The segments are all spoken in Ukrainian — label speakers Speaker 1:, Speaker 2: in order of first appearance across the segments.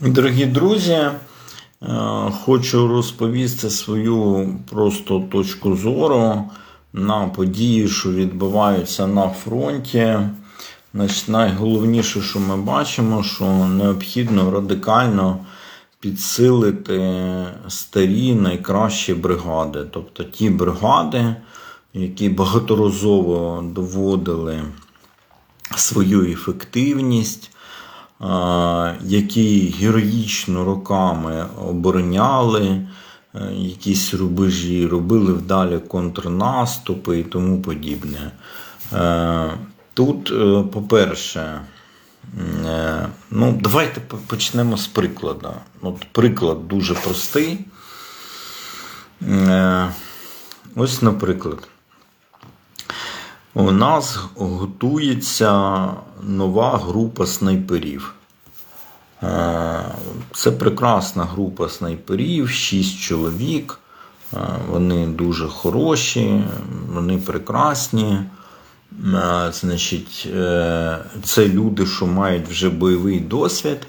Speaker 1: Дорогі друзі, е, хочу розповісти свою просто точку зору на події, що відбуваються на фронті. Значить, найголовніше, що ми бачимо, що необхідно радикально підсилити старі найкращі бригади, тобто ті бригади, які багаторазово доводили свою ефективність, які героїчно роками обороняли е, якісь рубежі, робили вдалі контрнаступи і тому подібне. Е, Тут, е, по-перше, е, ну, давайте почнемо з прикладу. От приклад дуже простий. Е, Ось, наприклад. У нас готується нова група снайперів. Е, Це прекрасна група снайперів, 6 чоловік. Е, Вони дуже хороші, вони прекрасні. Е, Значить, це люди, що мають вже бойовий досвід,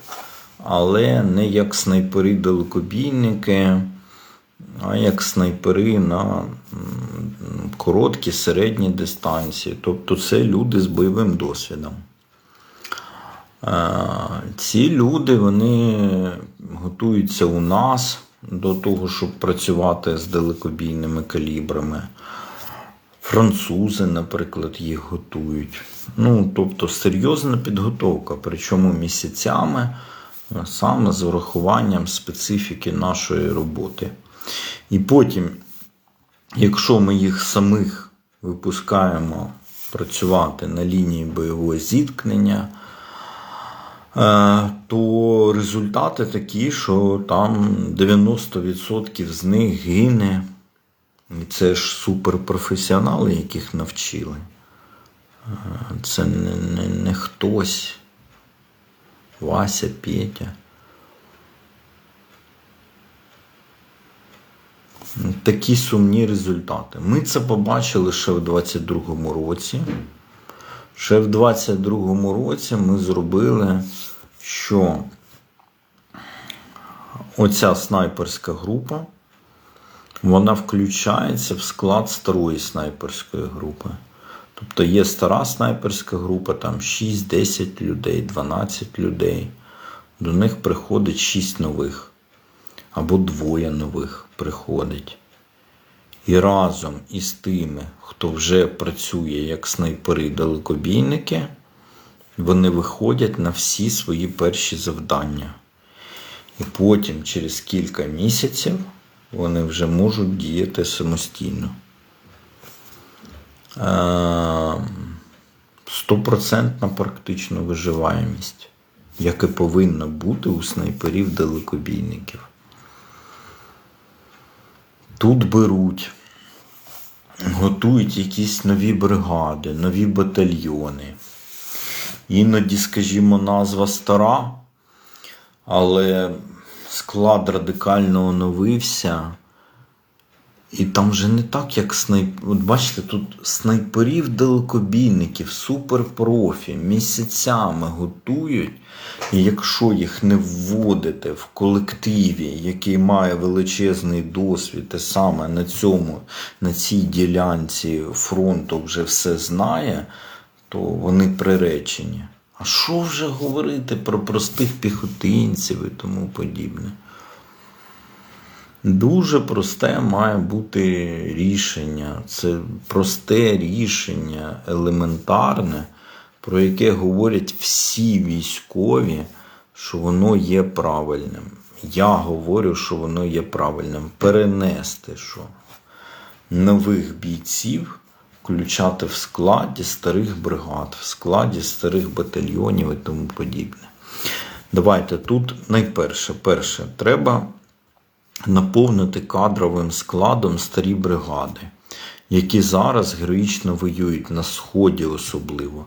Speaker 1: але не як снайпери-далекобійники, а як снайпери на короткі, середні дистанції. Тобто це люди з бойовим досвідом. Е, Ці люди вони готуються у нас до того, щоб працювати з далекобійними калібрами. Французи, наприклад, їх готують. Ну, тобто серйозна підготовка, причому місяцями, саме з врахуванням специфіки нашої роботи. І потім, якщо ми їх самих випускаємо працювати на лінії бойового зіткнення, е, то результати такі, що там 90% з них гине. І це ж суперпрофесіонали, яких навчили. Е, Це не, не, не хтось. Вася, Петя. Такі сумні результати. Ми це побачили ще в 22-му році. Ще в 22-му році ми зробили, що оця снайперська група вона включається в склад старої снайперської групи. Тобто є стара снайперська група, там 6-10 людей, 12 людей. До них приходить 6 нових. Або двоє нових приходить. І разом із тими, хто вже працює як снайпери-далекобійники, вони виходять на всі свої перші завдання. І потім, через кілька місяців, вони вже можуть діяти самостійно. Е, Стопроцентна практично виживаємість, як і повинна бути у снайперів-далекобійників. Тут беруть, готують якісь нові бригади, нові батальйони. Іноді, скажімо, назва стара, але склад радикально оновився. І там вже не так, як снайп... От бачите, тут снайперів далекобійників, суперпрофі, місяцями готують. І якщо їх не вводити в колективі, який має величезний досвід, і саме на цьому, на цій ділянці фронту вже все знає, то вони приречені. А що вже говорити про простих піхотинців і тому подібне? Дуже просте має бути рішення. Це просте рішення, елементарне, про яке говорять всі військові, що воно є правильним. Я говорю, що воно є правильним. Перенести що нових бійців включати в складі старих бригад, в складі старих батальйонів і тому подібне. Давайте тут найперше, перше, треба наповнити кадровим складом старі бригади, які зараз героїчно воюють на Сході особливо.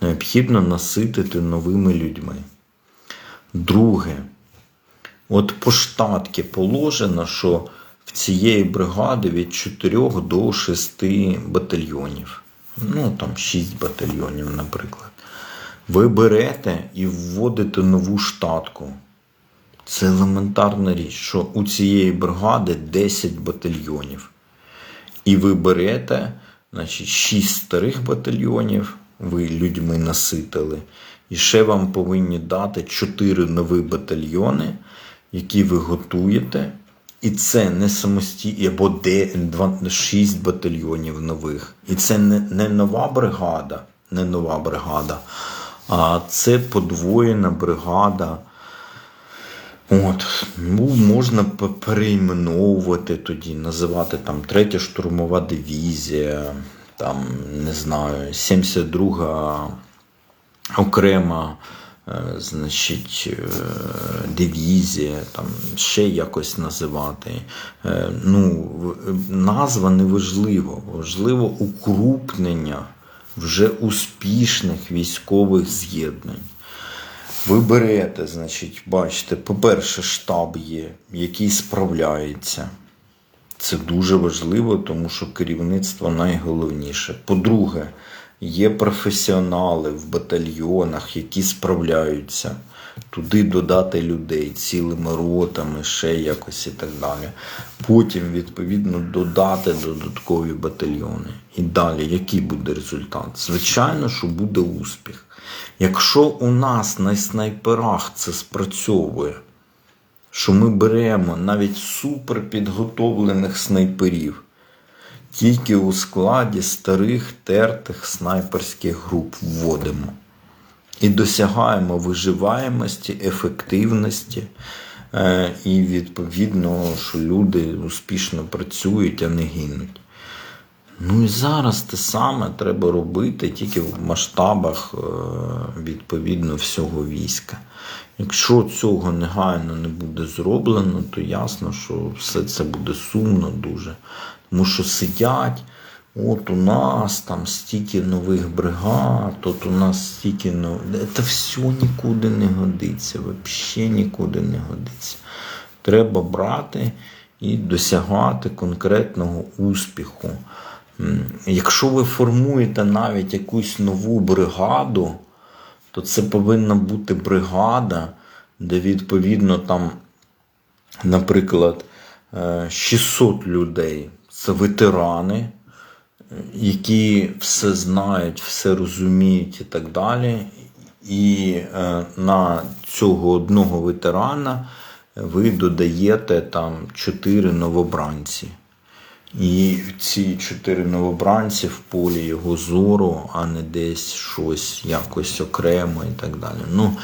Speaker 1: Необхідно наситити новими людьми. Друге, от по штатки положено, що в цієї бригади від 4 до 6 батальйонів. Ну, там 6 батальйонів, наприклад. Ви берете і вводите нову штатку. Це елементарна річ, що у цієї бригади 10 батальйонів. І ви берете значить, 6 старих батальйонів, ви людьми наситили, і ще вам повинні дати 4 нові батальйони, які ви готуєте. І це не самостійно, або де, 6 батальйонів нових. І це не, не нова бригада, не нова бригада, а це подвоєна бригада. От, ну, можна перейменовувати тоді, називати там третя штурмова дивізія, там, не знаю, 72 окрема, е, значить, е, дивізія, там ще якось називати. Е, Ну, назва не важливо, важливо укрупнення вже успішних військових з'єднань. Ви берете, значить, бачите, по-перше, штаб є, який справляється. Це дуже важливо, тому що керівництво найголовніше. По-друге, є професіонали в батальйонах, які справляються. Туди додати людей цілими ротами, ще якось і так далі. Потім, відповідно, додати додаткові батальйони. І далі, який буде результат? Звичайно, що буде успіх. Якщо у нас на снайперах це спрацьовує, що ми беремо навіть суперпідготовлених снайперів тільки у складі старих тертих снайперських груп вводимо і досягаємо виживаємості, ефективності. е, І відповідно, що люди успішно працюють, а не гинуть. Ну і зараз те саме треба робити тільки в масштабах е, відповідно всього війська. Якщо цього негайно не буде зроблено, то ясно, що все це буде сумно дуже. Тому що сидять, от у нас там стільки нових бригад, от у нас стільки нових. Це все нікуди не годиться, взагалі нікуди не годиться. Треба брати і досягати конкретного успіху. Якщо ви формуєте навіть якусь нову бригаду, то це повинна бути бригада, де відповідно там, наприклад, е, 600 людей це ветерани, е, які все знають, все розуміють і так далі. І е, на цього одного ветерана ви додаєте там 4 новобранці. І ці чотири новобранці в полі його зору, а не десь щось якось окремо і так далі. Ну,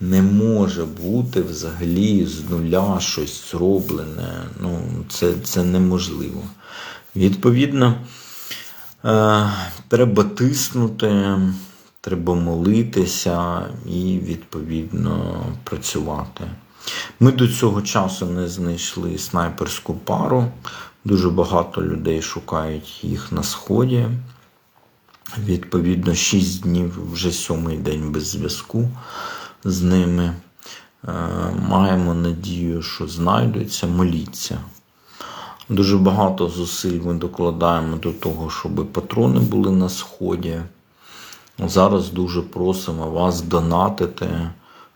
Speaker 1: не може бути взагалі з нуля щось зроблене. Ну, це, це неможливо. Відповідно, е, треба тиснути, треба молитися і, відповідно, працювати. Ми до цього часу не знайшли снайперську пару. Дуже багато людей шукають їх на сході. Відповідно, 6 днів, вже сьомий день без зв'язку з ними. Е, Маємо надію, що знайдуться, моліться. Дуже багато зусиль ми докладаємо до того, щоб патрони були на сході. Зараз дуже просимо вас донатити,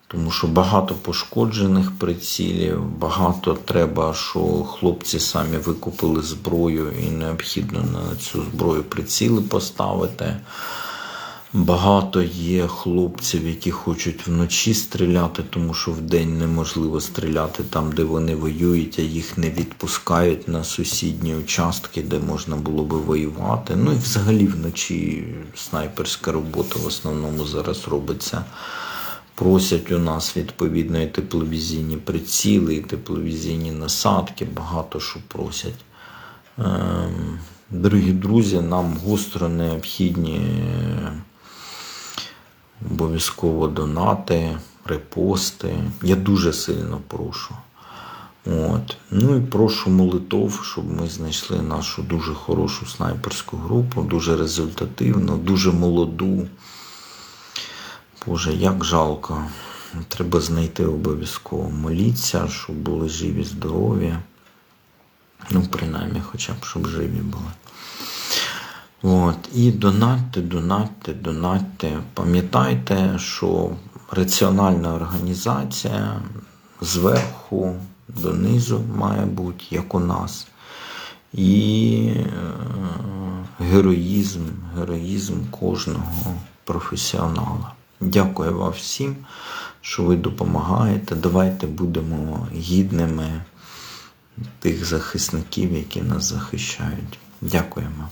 Speaker 1: тому що багато пошкоджених прицілів, багато треба, що хлопці самі викупили зброю і необхідно на цю зброю приціли поставити. Багато є хлопців, які хочуть вночі стріляти, тому що вдень неможливо стріляти там, де вони воюють, а їх не відпускають на сусідні участки, де можна було би воювати. Ну і взагалі вночі снайперська робота в основному зараз робиться. Просять у нас відповідно і тепловізійні приціли, і тепловізійні насадки, багато що просять. Ем, Дорогі друзі, нам гостро необхідні обов'язково донати, репости. Я дуже сильно прошу. От. Ну і прошу молитов, щоб ми знайшли нашу дуже хорошу снайперську групу, дуже результативну, дуже молоду. Боже, як жалко. Треба знайти обов'язково. Моліться, щоб були живі, здорові. Ну, принаймні, хоча б щоб живі були. От. І донатьте, донатьте, донатьте. Пам'ятайте, що раціональна організація зверху донизу має бути, як у нас. І е, героїзм, героїзм кожного професіонала. Дякую вам всім, що ви допомагаєте. Давайте будемо гідними тих захисників, які нас захищають. Дякуємо.